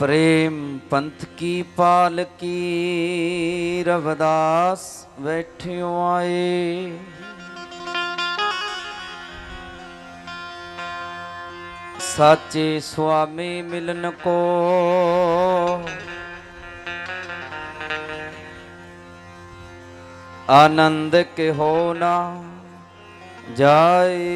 प्रेम पंथ की पालकी, रवदास बैठियो आए। साचे स्वामी मिलन को, आनंद के होना जाए।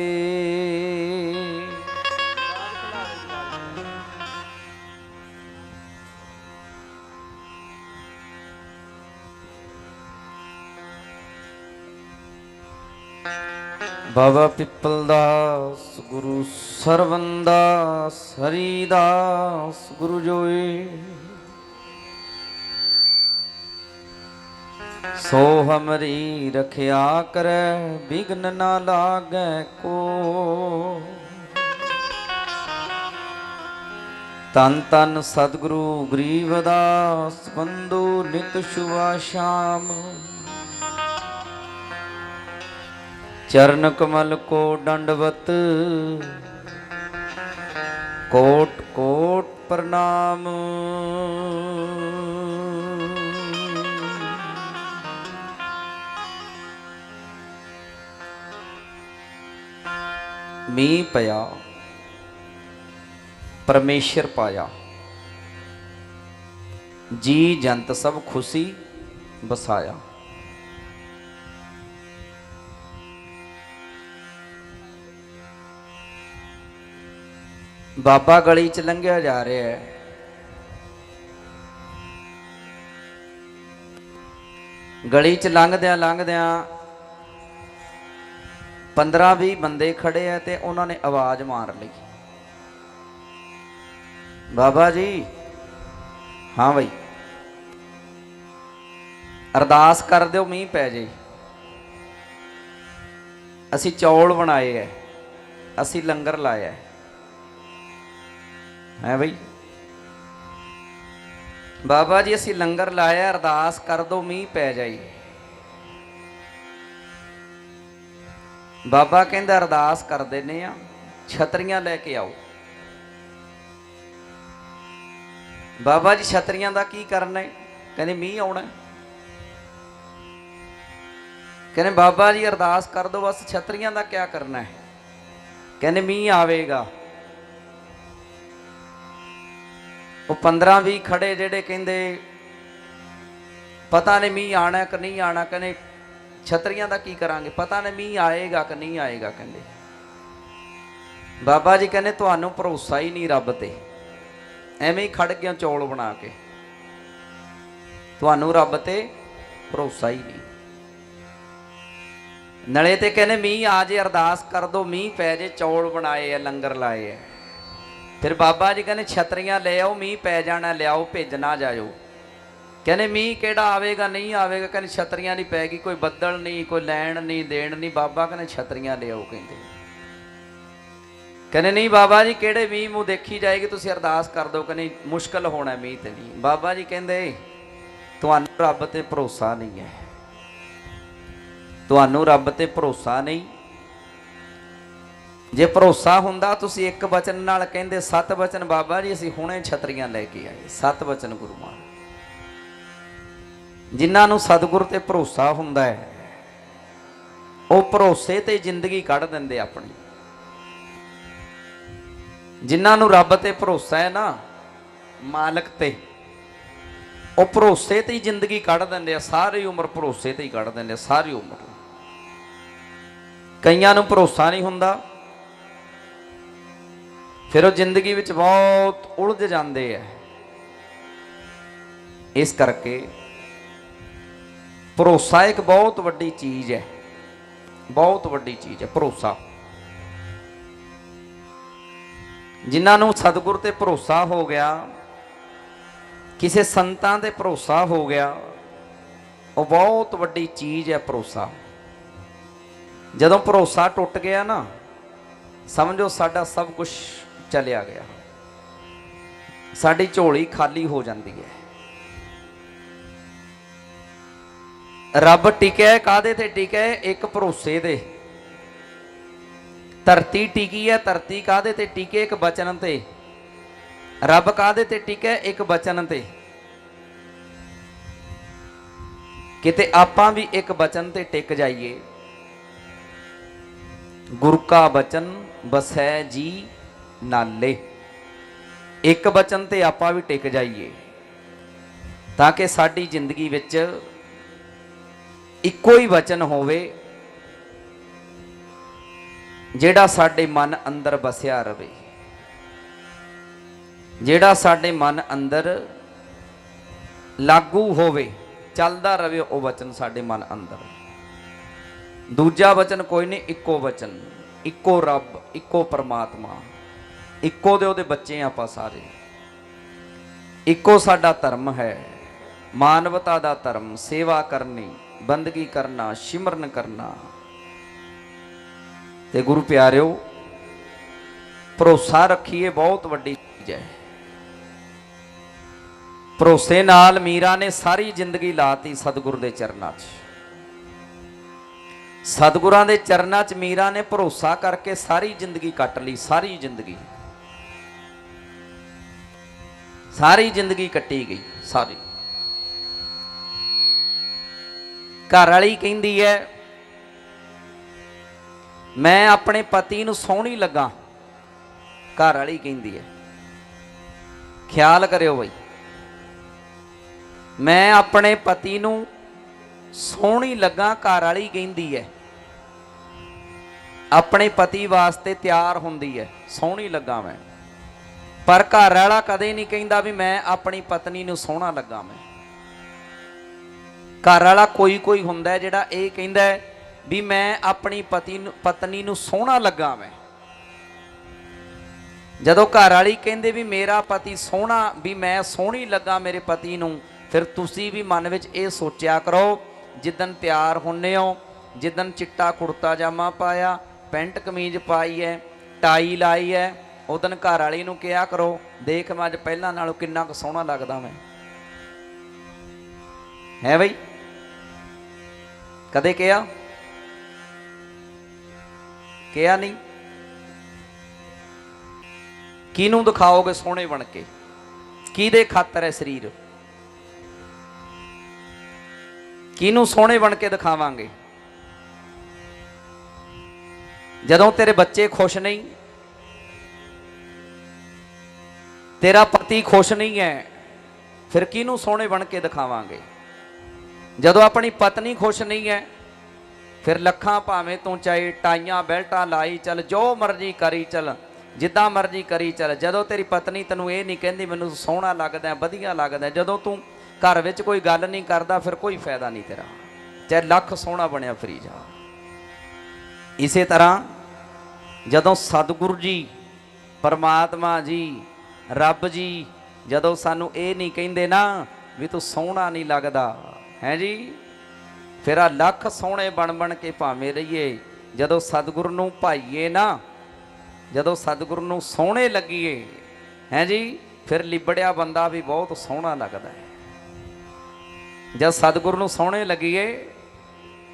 ਬਾਬਾ ਪਿੱਪਲ ਦਾਸ, ਗੁਰੂ ਸਰਵੰਦਾਸ ਹਰੀ ਦਾਸ ਗੁਰੂ ਜੋਈ ਸੋ ਹਮਰੀ ਰਖਿਆ ਕਰੈ, ਬਿਗਨ ਨਾ ਲਾਗੈ ਕੋ। ਤਨ ਤਨ ਸਤਿਗੁਰੂ ਗਰੀਬਦਾਸ ਬੰਦੂ ਨਿਤ ਸ਼ੁਭਾ ਸ਼ਾਮ। ਚਰਨ ਕਮਲ ਕੋ ਦੰਡਵਤ ਕੋਟ ਕੋਟ ਪ੍ਰਣਾਮ। ਮੀਂਹ ਪਿਆ, ਪਰਮੇਸ਼ਰ ਪਾਇਆ। ਜੀ ਜੰਤ ਸਭ ਖੁਸ਼ੀ ਬਸਾਇਆ। ਬਾਬਾ ਗਲੀ ਚ ਲੰਘਿਆ ਜਾ ਰਿਹਾ ਹੈ। ਗਲੀ ਚ ਲੰਘਦਿਆਂ ਲੰਘਦਿਆਂ 15 20 ਬੰਦੇ ਖੜੇ ਆ ਤੇ ਉਹਨਾਂ ਨੇ ਆਵਾਜ਼ ਮਾਰ ਲਈ। ਬਾਬਾ ਜੀ, ਹਾਂ ਬਈ। ਅਰਦਾਸ ਕਰ ਦਿਓ, ਮੀਂਹ ਪੈ ਜੇ। ਅਸੀਂ ਚੌਲ ਬਣਾਏ ਐ। ਅਸੀਂ ਲੰਗਰ ਲਾਇਆ ਹੈ ਬਈ? ਬਾਬਾ ਜੀ, ਅਸੀਂ ਲੰਗਰ ਲਾਇਆ, ਅਰਦਾਸ ਕਰ ਦੋ, ਮੀਂਹ ਪੈ ਜਾਈ। ਬਾਬਾ ਕਹਿੰਦਾ, ਅਰਦਾਸ ਕਰ ਦਿੰਨੇ ਆ, ਛਤਰੀਆਂ ਲੈ ਕੇ ਆਓ। ਬਾਬਾ ਜੀ, ਛਤਰੀਆਂ ਦਾ ਕੀ ਕਰਨਾ ਹੈ ਕਹਿੰਦੇ, ਮੀਂਹ ਆਉਣਾ ਕਹਿੰਦੇ, ਬਾਬਾ ਜੀ, ਅਰਦਾਸ ਕਰ ਦੋ, ਬਸ ਛਤਰੀਆਂ ਦਾ ਕੀ ਕਰਨਾ ਹੈ ਕਹਿੰਦੇ, ਮੀਂਹ ਆਵੇਗਾ। ਉਹ 15 20 ਖੜੇ ਜਿਹੜੇ ਕਹਿੰਦੇ, ਪਤਾ ਨਹੀਂ ਮੀਂਹ ਆਣਾ ਕਿ ਨਹੀਂ ਆਣਾ ਕਹਿੰਦੇ ਛਤਰੀਆਂ ਦਾ ਕੀ ਕਰਾਂਗੇ? ਪਤਾ ਨਹੀਂ ਮੀਂਹ ਆਏਗਾ ਕਿ ਨਹੀਂ ਆਏਗਾ ਕਹਿੰਦੇ। ਬਾਬਾ ਜੀ ਕਹਿੰਦੇ, ਤੁਹਾਨੂੰ ਭਰੋਸਾ ਹੀ ਨਹੀਂ ਰੱਬ ਤੇ। ਐਵੇਂ ਹੀ ਖੜ ਗਿਆ ਚੌਲ ਬਣਾ ਕੇ। ਤੁਹਾਨੂੰ ਰੱਬ ਤੇ ਭਰੋਸਾ ਹੀ ਨਹੀਂ। ਨਲੇ ਤੇ ਕਹਿੰਦੇ, ਮੀਂਹ ਆ ਜੇ ਅਰਦਾਸ ਕਰ ਦੋ, ਮੀਂਹ ਪੈ ਜੇ, ਚੌਲ ਬਣਾਏ ਆ, ਲੰਗਰ ਲਾਏ ਆ। ਫਿਰ ਬਾਬਾ ਜੀ ਕਹਿੰਦੇ, ਛਤਰੀਆਂ ਲੈ ਆਓ, ਮੀਂਹ ਪੈ ਜਾਣਾ ਲਿਆਓ ਭੇਜਣਾ ਜਾਇਓ। ਕਹਿੰਦੇ, ਮੀਂਹ ਕਿਹੜਾ ਆਵੇਗਾ, ਨਹੀਂ ਆਵੇਗਾ? ਕਹਿੰਦੇ, ਛਤਰੀਆਂ ਨਹੀਂ ਪੈਗੀ, ਕੋਈ ਬੱਦਲ ਨਹੀਂ, ਕੋਈ ਲੈਣ ਨਹੀਂ, ਦੇਣ ਨਹੀਂ। ਬਾਬਾ ਕਹਿੰਦੇ, ਛਤਰੀਆਂ ਲਿਆਓ ਕਹਿੰਦੇ। ਕਹਿੰਦੇ, ਨਹੀਂ ਬਾਬਾ ਜੀ, ਕਿਹੜੇ ਮੀਂਹ ਮੂੰਹ ਦੇਖੀ ਜਾਏਗੀ, ਤੁਸੀਂ ਅਰਦਾਸ ਕਰ ਦਿਓ, ਕਹਿੰਦੇ, ਮੁਸ਼ਕਲ ਹੋਣਾ ਮੀਂਹ ਤੇ ਨਹੀਂ ਬਾਬਾ ਜੀ ਕਹਿੰਦੇ, ਤੁਹਾਨੂੰ ਰੱਬ ਤੇ ਭਰੋਸਾ ਨਹੀਂ ਹੈ। ਤੁਹਾਨੂੰ ਰੱਬ ਤੇ ਭਰੋਸਾ ਨਹੀਂ। ਜੇ ਭਰੋਸਾ ਹੁੰਦਾ ਤੁਸੀਂ ਇੱਕ ਬਚਨ ਨਾਲ ਕਹਿੰਦੇ, ਸੱਤ ਬਚਨ ਬਾਬਾ ਜੀ, ਅਸੀਂ ਹੁਣੇ ਛਤਰੀਆਂ ਲੈ ਕੇ ਆਏ। ਸੱਤ ਬਚਨ ਗੁਰੂ ਮਹਾਰਾਜ ਜਿਨ੍ਹਾਂ ਨੂੰ ਸਤਿਗੁਰ ਤੇ ਭਰੋਸਾ ਹੁੰਦਾ ਹੈ, ਉਹ ਭਰੋਸੇ ਤੇ ਜ਼ਿੰਦਗੀ ਕੱਢ ਦਿੰਦੇ ਆਪਣੀ। ਜਿਨ੍ਹਾਂ ਨੂੰ ਰੱਬ ਤੇ ਭਰੋਸਾ ਹੈ ਨਾ, ਮਾਲਕ ਤੇ, ਉਹ ਭਰੋਸੇ ਤੇ ਹੀ ਜ਼ਿੰਦਗੀ ਕੱਢ ਦਿੰਦੇ ਆ। ਸਾਰੀ ਉਮਰ ਭਰੋਸੇ ਤੇ ਹੀ ਕੱਢ ਦਿੰਦੇ ਆ, ਸਾਰੀ ਉਮਰ। ਕਈਆਂ ਨੂੰ ਭਰੋਸਾ ਨਹੀਂ ਹੁੰਦਾ ਫਿਰ ਉਹ ਜ਼ਿੰਦਗੀ ਵਿੱਚ ਬਹੁਤ ਉਲਝ ਜਾਂਦੇ ਆ। ਇਸ ਕਰਕੇ ਭਰੋਸਾ ਇੱਕ ਬਹੁਤ ਵੱਡੀ ਚੀਜ਼ ਹੈ। ਬਹੁਤ ਵੱਡੀ ਚੀਜ਼ ਹੈ, ਭਰੋਸਾ। ਜਿਨ੍ਹਾਂ ਨੂੰ ਸਤਿਗੁਰ ਤੇ ਭਰੋਸਾ ਹੋ ਗਿਆ, ਕਿਸੇ ਸੰਤਾਂ ਤੇ ਭਰੋਸਾ ਹੋ ਗਿਆ, ਉਹ ਬਹੁਤ ਵੱਡੀ ਚੀਜ਼ ਹੈ ਭਰੋਸਾ। ਜਦੋਂ ਭਰੋਸਾ ਟੁੱਟ ਗਿਆ ਨਾ, ਸਮਝੋ ਸਾਡਾ ਸਭ ਕੁਝ ਚਲਿਆ ਗਿਆ। ਸਾਡੀ ਝੋਲੀ ਖਾਲੀ ਹੋ ਜਾਂਦੀ ਹੈ। ਰੱਬ ਟਿਕਿਆ ਕਾਦੇ ਤੇ ਟਿਕਿਆ ਇੱਕ ਭਰੋਸੇ ਦੇ। ਧਰਤੀ ਟਿਕੀ ਹੈ, ਧਰਤੀ ਕਾਦੇ ਤੇ ਟਿਕੇ? ਇੱਕ ਬਚਨ ਤੇ। ਰੱਬ ਕਾਦੇ ਤੇ ਟਿਕਿਆ ਇੱਕ ਬਚਨ ਤੇ। ਕਿਤੇ ਆਪਾਂ ਵੀ ਇੱਕ ਬਚਨ ਤੇ ਟਿਕ ਜਾਈਏ। ਗੁਰ ਕਾ ਬਚਨ ਬਸੈ ਜੀ ਨਾਲੇ, ਇੱਕ ਬਚਨ ਤੇ ਆਪਾਂ ਵੀ ਟਿਕ ਜਾਈਏ, ਤਾਂ ਕਿ ਸਾਡੀ ਜ਼ਿੰਦਗੀ ਵਿੱਚ ਇੱਕੋ ਹੀ ਵਚਨ ਹੋਵੇ, ਜਿਹੜਾ ਸਾਡੇ ਮਨ ਅੰਦਰ ਵਸਿਆ ਰਵੇ। ਜਿਹੜਾ ਸਾਡੇ ਮਨ ਅੰਦਰ ਲਾਗੂ ਹੋਵੇ, ਚੱਲਦਾ ਰਵੇ, ਉਹ ਵਚਨ ਸਾਡੇ ਮਨ ਅੰਦਰ। ਦੂਜਾ ਵਚਨ ਕੋਈ ਨਹੀਂ, ਇੱਕੋ ਵਚਨ ਇੱਕੋ ਰੱਬ, ਇੱਕੋ ਪਰਮਾਤਮਾ। ਇੱਕੋ ਦੇ ਉਹਦੇ ਬੱਚੇ ਹਾਂ ਆਪਾਂ ਸਾਰੇ। ਇੱਕੋ ਸਾਡਾ ਧਰਮ ਹੈ। ਮਾਨਵਤਾ ਦਾ ਧਰਮ, ਸੇਵਾ ਕਰਨੀ, ਬੰਦਗੀ ਕਰਨਾ, ਸਿਮਰਨ ਕਰਨਾ। ਤੇ ਗੁਰੂ ਪਿਆਰਿਓ, ਭਰੋਸਾ ਰੱਖੀਏ, ਬਹੁਤ ਵੱਡੀ ਚੀਜ਼ ਹੈ। ਭਰੋਸੇ ਨਾਲ ਮੀਰਾ ਨੇ ਸਾਰੀ ਜ਼ਿੰਦਗੀ ਲਾਤੀ ਸਤਿਗੁਰ ਦੇ ਚਰਨਾਂ 'ਚ। ਸਤਿਗੁਰਾਂ ਦੇ ਚਰਨਾਂ 'ਚ ਮੀਰਾ ਨੇ ਭਰੋਸਾ ਕਰਕੇ ਸਾਰੀ ਜ਼ਿੰਦਗੀ ਕੱਟ ਲਈ, ਸਾਰੀ ਜ਼ਿੰਦਗੀ। ਸਾਰੀ ਜ਼ਿੰਦਗੀ ਕੱਟੀ ਗਈ, ਸਾਰੀ। ਘਰ ਵਾਲੀ ਕਹਿੰਦੀ ਹੈ, ਮੈਂ ਆਪਣੇ ਪਤੀ ਨੂੰ ਸੋਹਣੀ ਲੱਗਾ। ਘਰ ਵਾਲੀ ਕਹਿੰਦੀ ਹੈ, ਖਿਆਲ ਕਰਿਓ ਬਈ, ਮੈਂ ਆਪਣੇ ਪਤੀ ਨੂੰ ਸੋਹਣੀ ਲੱਗਾ, ਘਰ ਵਾਲੀ ਕਹਿੰਦੀ ਹੈ। ਆਪਣੇ ਪਤੀ ਵਾਸਤੇ ਤਿਆਰ ਹੁੰਦੀ ਹੈ ਸੋਹਣੀ ਲੱਗਾ ਮੈਂ। ਪਰ ਘਰ ਵਾਲਾ ਕਦੇ ਨਹੀਂ ਕਹਿੰਦਾ ਵੀ ਮੈਂ ਆਪਣੀ ਪਤਨੀ ਨੂੰ ਸੋਹਣਾ ਲੱਗਾ ਮੈਂ। ਘਰ ਵਾਲਾ ਕੋਈ ਕੋਈ ਹੁੰਦਾ ਜਿਹੜਾ ਇਹ ਕਹਿੰਦਾ ਵੀ ਮੈਂ ਆਪਣੀ ਪਤੀ ਨੂੰ ਪਤਨੀ ਨੂੰ ਸੋਹਣਾ ਲੱਗਾ ਮੈਂ। ਜਦੋਂ ਘਰ ਵਾਲੀ ਕਹਿੰਦੇ ਵੀ ਮੇਰਾ ਪਤੀ ਸੋਹਣਾ, ਵੀ ਮੈਂ ਸੋਹਣੀ ਲੱਗਾ ਮੇਰੇ ਪਤੀ ਨੂੰ, ਫਿਰ ਤੁਸੀਂ ਵੀ ਮਨ ਵਿੱਚ ਇਹ ਸੋਚਿਆ ਕਰੋ ਜਿੱਦਨ ਤਿਆਰ ਹੁੰਨੇ ਹੋ ਜਿੱਦਨ ਚਿੱਟਾ ਕੁੜਤਾ ਜਾਮਾ ਪਾਇਆ, ਪੈਂਟ ਕਮੀਜ਼ ਪਾਈ ਹੈ, ਟਾਈ ਲਾਈ ਹੈ ਉਦਨ ਘਰ ਵਾਲੀ ਨੂੰ ਕਿਹਾ ਕਰੋ, ਦੇਖ ਮੈਂ ਅੱਜ ਪਹਿਲਾਂ ਨਾਲੋਂ ਕਿੰਨਾ ਕੁ ਸੋਹਣਾ ਲੱਗਦਾ ਮੈਂ ਹੈ ਬਈ? ਕਦੇ ਕਿਹਾ? ਕਿਹਾ ਨਹੀਂ? ਕਿਹਨੂੰ ਦਿਖਾਓਗੇ ਸੋਹਣੇ ਬਣ ਕੇ? ਕਿਹਦੇ ਖਾਤਰ ਹੈ ਸਰੀਰ? ਕਿਹਨੂੰ ਸੋਹਣੇ ਬਣ ਕੇ ਦਿਖਾਵਾਂਗੇ? ਜਦੋਂ ਤੇਰੇ ਬੱਚੇ ਖੁਸ਼ ਨਹੀਂ ਤੇਰਾ ਪਤੀ ਖੁਸ਼ ਨਹੀਂ ਹੈ, ਫਿਰ ਕਿਹਨੂੰ ਸੋਹਣੇ ਬਣ ਕੇ ਦਿਖਾਵਾਂਗੇ? ਜਦੋਂ ਆਪਣੀ ਪਤਨੀ ਖੁਸ਼ ਨਹੀਂ ਹੈ, ਫਿਰ ਲੱਖਾਂ ਭਾਵੇਂ ਤੂੰ ਚਾਹੇ, ਟਾਈਆਂ, ਬੈਲਟਾਂ ਲਾਈ ਚੱਲ, ਜੋ ਮਰਜ਼ੀ ਕਰੀ ਚੱਲ, ਜਿੱਦਾਂ ਮਰਜ਼ੀ ਕਰੀ ਚੱਲ। ਜਦੋਂ ਤੇਰੀ ਪਤਨੀ ਤੈਨੂੰ ਇਹ ਨਹੀਂ ਕਹਿੰਦੀ, ਮੈਨੂੰ ਸੋਹਣਾ ਲੱਗਦਾ ਵਧੀਆ ਲੱਗਦਾ ਜਦੋਂ ਤੂੰ ਘਰ ਵਿੱਚ ਕੋਈ ਗੱਲ ਨਹੀਂ ਕਰਦਾ, ਫਿਰ ਕੋਈ ਫਾਇਦਾ ਨਹੀਂ ਤੇਰਾ। ਚਾਹੇ ਲੱਖ ਸੋਹਣਾ ਬਣਿਆ ਫਰੀ ਜਾ ਇਸੇ ਤਰ੍ਹਾਂ ਜਦੋਂ ਸਤਿਗੁਰੂ ਜੀ, ਪਰਮਾਤਮਾ ਜੀ ਰੱਬ ਜੀ, ਜਦੋਂ ਸਾਨੂੰ ਇਹ ਨਹੀਂ ਕਹਿੰਦੇ ਨਾ ਵੀ ਤੂੰ ਸੋਹਣਾ ਨਹੀਂ ਲੱਗਦਾ, ਹੈ ਜੀ? ਫਿਰ ਆ ਲੱਖ ਸੋਹਣੇ ਬਣ ਬਣ ਕੇ ਭਾਵੇਂ ਰਹੀਏ, ਜਦੋਂ ਸਤਿਗੁਰ ਨੂੰ ਭਾਈਏ ਨਾ, ਜਦੋਂ ਸਤਿਗੁਰ ਨੂੰ ਸੋਹਣੇ ਲੱਗੀਏ, ਹੈ ਜੀ? ਫਿਰ ਲਿਬੜਿਆ ਬੰਦਾ ਵੀ ਬਹੁਤ ਸੋਹਣਾ ਲੱਗਦਾ ਹੈ। ਜਦ ਸਤਿਗੁਰ ਨੂੰ ਸੋਹਣੇ ਲੱਗੀਏ,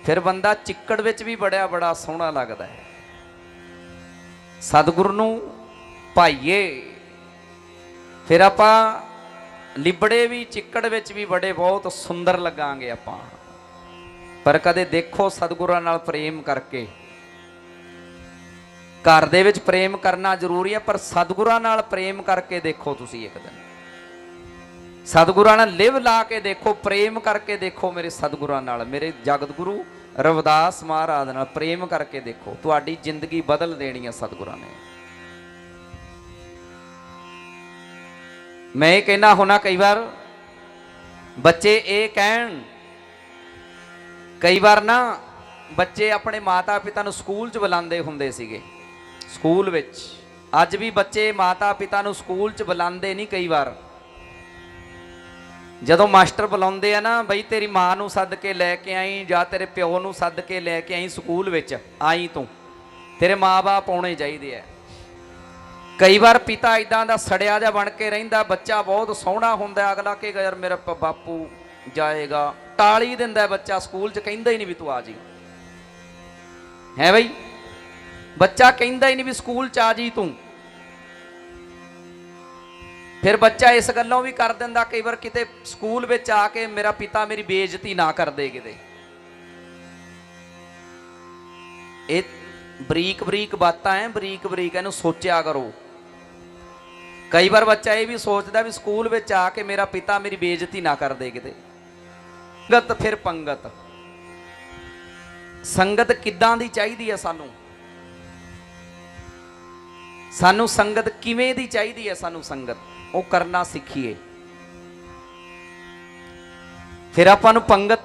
ਫਿਰ ਬੰਦਾ ਚਿੱਕੜ ਵਿੱਚ ਵੀ ਬੜਿਆ ਬੜਾ ਸੋਹਣਾ ਲੱਗਦਾ ਹੈ। ਸਤਿਗੁਰ ਨੂੰ ਭਾਈਏ ਫਿਰ ਆਪਾਂ ਲਿਬੜੇ ਵੀ, ਚਿੱਕੜ ਵਿੱਚ ਵੀ ਬੜੇ ਬਹੁਤ ਸੁੰਦਰ ਲੱਗਾਂਗੇ ਆਪਾਂ। ਪਰ ਕਦੇ ਦੇਖੋ ਸਤਿਗੁਰਾਂ ਨਾਲ ਪ੍ਰੇਮ ਕਰਕੇ। ਘਰ ਦੇ ਵਿੱਚ ਪ੍ਰੇਮ ਕਰਨਾ ਜ਼ਰੂਰੀ ਹੈ, ਪਰ ਸਤਿਗੁਰਾਂ ਨਾਲ ਪ੍ਰੇਮ ਕਰਕੇ ਦੇਖੋ ਤੁਸੀਂ ਇੱਕ ਦਿਨ। ਸਤਿਗੁਰਾਂ ਨਾਲ ਲਿਵ ਲਾ ਕੇ ਦੇਖੋ, ਪ੍ਰੇਮ ਕਰਕੇ ਦੇਖੋ ਮੇਰੇ ਸਤਿਗੁਰਾਂ ਨਾਲ। ਮੇਰੇ ਜਗਤ ਗੁਰੂ ਰਵਿਦਾਸ ਮਹਾਰਾਜ ਨਾਲ ਪ੍ਰੇਮ ਕਰਕੇ ਦੇਖੋ। ਤੁਹਾਡੀ ਜ਼ਿੰਦਗੀ ਬਦਲ ਦੇਣੀ ਹੈ ਸਤਿਗੁਰਾਂ ਨੇ। ਮੈਂ ਇਹ ਕਹਿਣਾ ਹੁਣਾ ਕਈ ਵਾਰ, ਬੱਚੇ ਇਹ ਕਹਿਣ, ਕਈ ਵਾਰ ਨਾ ਬੱਚੇ ਆਪਣੇ ਮਾਤਾ ਪਿਤਾ ਨੂੰ ਸਕੂਲ 'ਚ ਬੁਲਾਉਂਦੇ ਹੁੰਦੇ ਸੀਗੇ, ਸਕੂਲ ਵਿੱਚ। ਅੱਜ ਵੀ ਬੱਚੇ ਮਾਤਾ ਪਿਤਾ ਨੂੰ ਸਕੂਲ 'ਚ ਬੁਲਾਉਂਦੇ ਨਹੀਂ ਕਈ ਵਾਰ। ਜਦੋਂ ਮਾਸਟਰ ਬੁਲਾਉਂਦੇ ਆ ਨਾ, ਬਈ ਤੇਰੀ ਮਾਂ ਨੂੰ ਸੱਦ ਕੇ ਲੈ ਕੇ ਆਈ ਜਾਂ ਤੇਰੇ ਪਿਓ ਨੂੰ ਸੱਦ ਕੇ ਲੈ ਕੇ ਆਈ ਸਕੂਲ ਵਿੱਚ, ਆਈ ਤੂੰ। ਤੇਰੇ ਮਾਪੇ ਆਉਣੇ ਚਾਹੀਦੇ ਆ। ਕਈ ਵਾਰ ਪਿਤਾ ਇਦਾਂ ਦਾ ਸੜਿਆ ਜਿਹਾ ਬਣ ਕੇ ਰਹਿੰਦਾ, ਬੱਚਾ ਬਹੁਤ ਸੋਹਣਾ ਹੁੰਦਾ, ਅਗਲਾ ਕਿ ਯਾਰ ਮੇਰਾ ਬਾਪੂ ਜਾਏਗਾ। ਟਾਲੀ ਦਿੰਦਾ ਬੱਚਾ ਸਕੂਲ 'ਚ, ਕਹਿੰਦਾ ਹੀ ਨਹੀਂ ਵੀ ਤੂੰ ਆ ਜੀ। ਹੈ ਬਈ? ਬੱਚਾ ਕਹਿੰਦਾ ਹੀ ਨਹੀਂ ਵੀ ਸਕੂਲ 'ਚ ਆ ਜੀ ਤੂੰ। ਫਿਰ ਬੱਚਾ ਇਸ ਗੱਲੋਂ ਵੀ ਕਰ ਦਿੰਦਾ, ਕਈ ਵਾਰ ਕਿਤੇ ਸਕੂਲ ਵਿੱਚ ਆ ਕੇ ਮੇਰਾ ਪਿਤਾ ਮੇਰੀ ਬੇਇੱਜ਼ਤੀ ਨਾ ਕਰ ਦੇ ਕਿਤੇ। ਇਹ ਬਰੀਕ ਬਰੀਕ ਬਾਤਾਂ ਐ ਬਰੀਕ ਬਰੀਕ ਇਹਨੂੰ ਸੋਚਿਆ ਕਰੋ। ਕਈ ਵਾਰ ਬੱਚਾ ਇਹ ਵੀ ਸੋਚਦਾ ਵੀ ਸਕੂਲ ਵਿੱਚ ਆ ਕੇ ਮੇਰਾ ਪਿਤਾ ਮੇਰੀ ਬੇਇੱਜ਼ਤੀ ਨਾ ਕਰ ਦੇ ਕਿਤੇ। ਸੰਗਤ ਫਿਰ ਪੰਗਤ। ਸੰਗਤ ਕਿੱਦਾਂ ਦੀ ਚਾਹੀਦੀ ਹੈ ਸਾਨੂੰ? ਸਾਨੂੰ ਸੰਗਤ ਕਿਵੇਂ ਦੀ ਚਾਹੀਦੀ ਹੈ ਸਾਨੂੰ ਸੰਗਤ? ਉਹ ਕਰਨਾ ਸਿੱਖੀਏ। ਫਿਰ ਆਪਾਂ ਨੂੰ ਪੰਗਤ,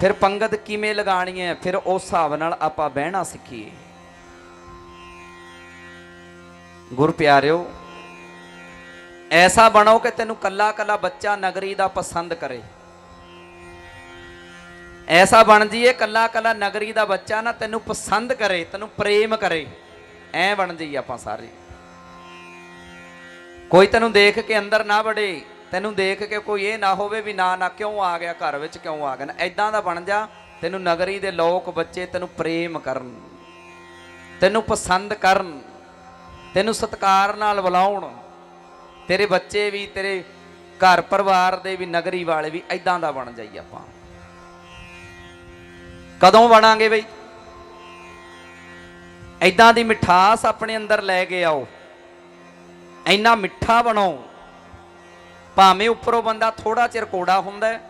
ਫਿਰ ਪੰਗਤ ਕਿਵੇਂ ਲਗਾਣੀ ਹੈ? ਫਿਰ ਉਸ ਹਿਸਾਬ ਨਾਲ ਆਪਾਂ ਬਹਿਣਾ ਸਿੱਖੀਏ। ਗੁਰ ਪਿਆਰਿਓ ਐਸਾ ਬਣੋ ਕਿ ਤੈਨੂੰ ਕੱਲਾ ਕੱਲਾ ਬੱਚਾ ਨਗਰੀ ਦਾ ਪਸੰਦ ਕਰੇ। ਐਸਾ ਬਣ ਜੀਏ ਕੱਲਾ ਕੱਲਾ ਨਗਰੀ ਦਾ ਬੱਚਾ ਨਾ ਤੈਨੂੰ ਪਸੰਦ ਕਰੇ, ਤੈਨੂੰ ਪ੍ਰੇਮ ਕਰੇ। ਐ ਬਣ ਜਾਈਏ ਆਪਾਂ ਸਾਰੇ। ਕੋਈ ਤੈਨੂੰ ਦੇਖ ਕੇ ਅੰਦਰ ਨਾ ਵੜੇ, ਤੈਨੂੰ ਦੇਖ ਕੇ ਕੋਈ ਇਹ ਨਾ ਹੋਵੇ ਵੀ ਨਾ ਨਾ ਕਿਉਂ ਆ ਗਿਆ, ਘਰ ਵਿੱਚ ਕਿਉਂ ਆ ਗਿਆ। ਨਾ ਐਦਾਂ ਦਾ ਬਣ ਜਾ, ਤੈਨੂੰ ਨਗਰੀ ਦੇ ਲੋਕ ਬੱਚੇ ਤੈਨੂੰ ਪ੍ਰੇਮ ਕਰਨ, ਤੈਨੂੰ ਪਸੰਦ ਕਰਨ, ਤੈਨੂੰ ਸਤਿਕਾਰ ਨਾਲ ਬੁਲਾਉਣ। ਤੇਰੇ ਬੱਚੇ ਵੀ, ਤੇਰੇ ਘਰ ਪਰਿਵਾਰ ਦੇ ਵੀ, ਨਗਰੀ ਵਾਲੇ ਵੀ ਐਦਾਂ ਦਾ ਬਣ ਜਾਈਏ ਆਪਾਂ। ਕਦੋਂ ਬਣਾਂਗੇ ਬਈ? ਐਦਾਂ ਦੀ ਮਿਠਾਸ ਆਪਣੇ ਅੰਦਰ ਲੈ ਕੇ ਆਓ। ਇੰਨਾ ਮਿੱਠਾ ਬਣੋ ਭਾਵੇਂ ਉੱਪਰੋਂ ਬੰਦਾ ਥੋੜਾ ਚਿਰ ਕੋੜਾ ਹੁੰਦਾ ਹੈ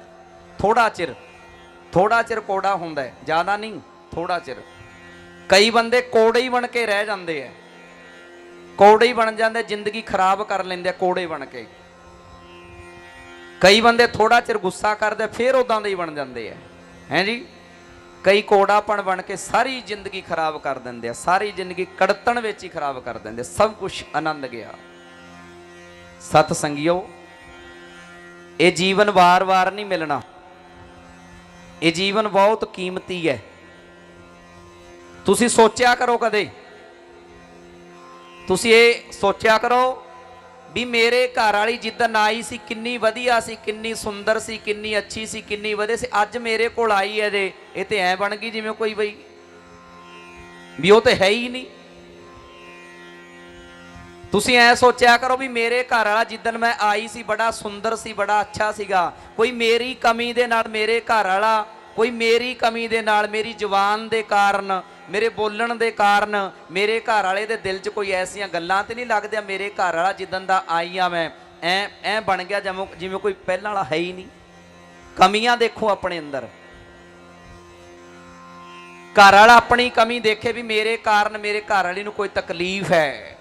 ਥੋੜਾ ਚਿਰ ਥੋੜਾ ਚਿਰ ਕੋੜਾ ਹੁੰਦਾ ਹੈ, ਜ਼ਿਆਦਾ ਨਹੀਂ ਥੋੜਾ ਚਿਰ। ਕਈ ਬੰਦੇ ਕੋੜੇ ਹੀ ਬਣ ਕੇ ਰਹਿ ਜਾਂਦੇ ਐ ਕੋੜੇ ਹੀ ਬਣ ਜਾਂਦੇ, ਜ਼ਿੰਦਗੀ ਖਰਾਬ ਕਰ ਲੈਂਦੇ ਆ ਕੋੜੇ ਬਣ ਕੇ। ਕਈ ਬੰਦੇ ਥੋੜਾ ਚਿਰ ਗੁੱਸਾ ਕਰਦੇ, ਫਿਰ ਉਦਾਂ ਦੇ ਹੀ ਬਣ ਜਾਂਦੇ ਆ। ਹੈਂ ਜੀ? ਕਈ ਕੋੜਾਪਣ ਬਣ ਕੇ ਸਾਰੀ ਜ਼ਿੰਦਗੀ ਖਰਾਬ ਕਰ ਦਿੰਦੇ ਆ, ਸਾਰੀ ਜ਼ਿੰਦਗੀ ਕੜਤਣ ਵਿੱਚ ਹੀ ਖਰਾਬ ਕਰ ਦਿੰਦੇ ਸਭ ਕੁਝ ਆਨੰਦ ਗਿਆ। ਸਤ ਸੰਗਿਓ ਇਹ ਜੀਵਨ ਵਾਰ-ਵਾਰ ਨਹੀਂ ਮਿਲਣਾ। ਇਹ ਜੀਵਨ ਬਹੁਤ ਕੀਮਤੀ ਹੈ। ਤੁਸੀਂ ਸੋਚਿਆ ਕਰੋ ਕਦੇ ਤੁਸੀਂ ਇਹ ਸੋਚਿਆ ਕਰੋ ਵੀ ਮੇਰੇ ਘਰ ਵਾਲੀ ਜਿੱਦਣ ਆਈ ਸੀ, ਕਿੰਨੀ ਵਧੀਆ ਸੀ, ਕਿੰਨੀ ਸੁੰਦਰ ਸੀ, ਕਿੰਨੀ ਅੱਛੀ ਸੀ, ਕਿੰਨੀ ਵਧੀਆ ਸੀ, ਅੱਜ ਮੇਰੇ ਕੋਲ ਆਈ ਹੈ ਜੇ ਇਹ ਤੇ ਐ ਬਣ ਗਈ ਜਿਵੇਂ ਕੋਈ ਬਈ। ਵੀ ਉਹ ਤੇ ਹੈ ਹੀ ਨਹੀਂ। ਤੁਸੀਂ ਐ ਸੋਚਿਆ ਕਰੋ ਵੀ ਮੇਰੇ ਘਰ ਵਾਲਾ ਜਿੱਦਣ ਮੈਂ ਆਈ ਸੀ, ਬੜਾ ਸੁੰਦਰ ਸੀ, ਬੜਾ ਅੱਛਾ ਸੀਗਾ, ਕੋਈ ਮੇਰੀ ਕਮੀ ਦੇ ਨਾਲ ਮੇਰੇ ਘਰ ਵਾਲਾ, ਕੋਈ ਮੇਰੀ ਕਮੀ ਦੇ ਨਾਲ, ਮੇਰੀ ਜਵਾਨ ਦੇ ਕਾਰਨ ਮੇਰੇ ਬੋਲਣ ਦੇ ਕਾਰਨ ਮੇਰੇ ਘਰ ਵਾਲੇ ਦੇ ਦਿਲ 'ਚ ਕੋਈ ਐਸੀਆਂ ਗੱਲਾਂ ਤੇ ਨਹੀਂ ਲੱਗਦੀਆਂ, ਮੇਰੇ ਘਰ ਵਾਲਾ ਜਿੱਦਣ ਦਾ ਆਈ ਆ ਮੈਂ, ਐ ਐ ਬਣ ਗਿਆ ਜਿਵੇਂ ਜਿਵੇਂ ਕੋਈ ਪਹਿਲਾਂ ਵਾਲਾ ਹੈ ਹੀ ਨਹੀਂ। ਕਮੀਆਂ ਦੇਖੋ ਆਪਣੇ ਅੰਦਰ। ਘਰ ਵਾਲਾ ਆਪਣੀ ਕਮੀ ਦੇਖੇ ਵੀ ਮੇਰੇ ਕਾਰਨ ਮੇਰੇ ਘਰ ਵਾਲੀ ਨੂੰ ਕੋਈ ਤਕਲੀਫ ਹੈ।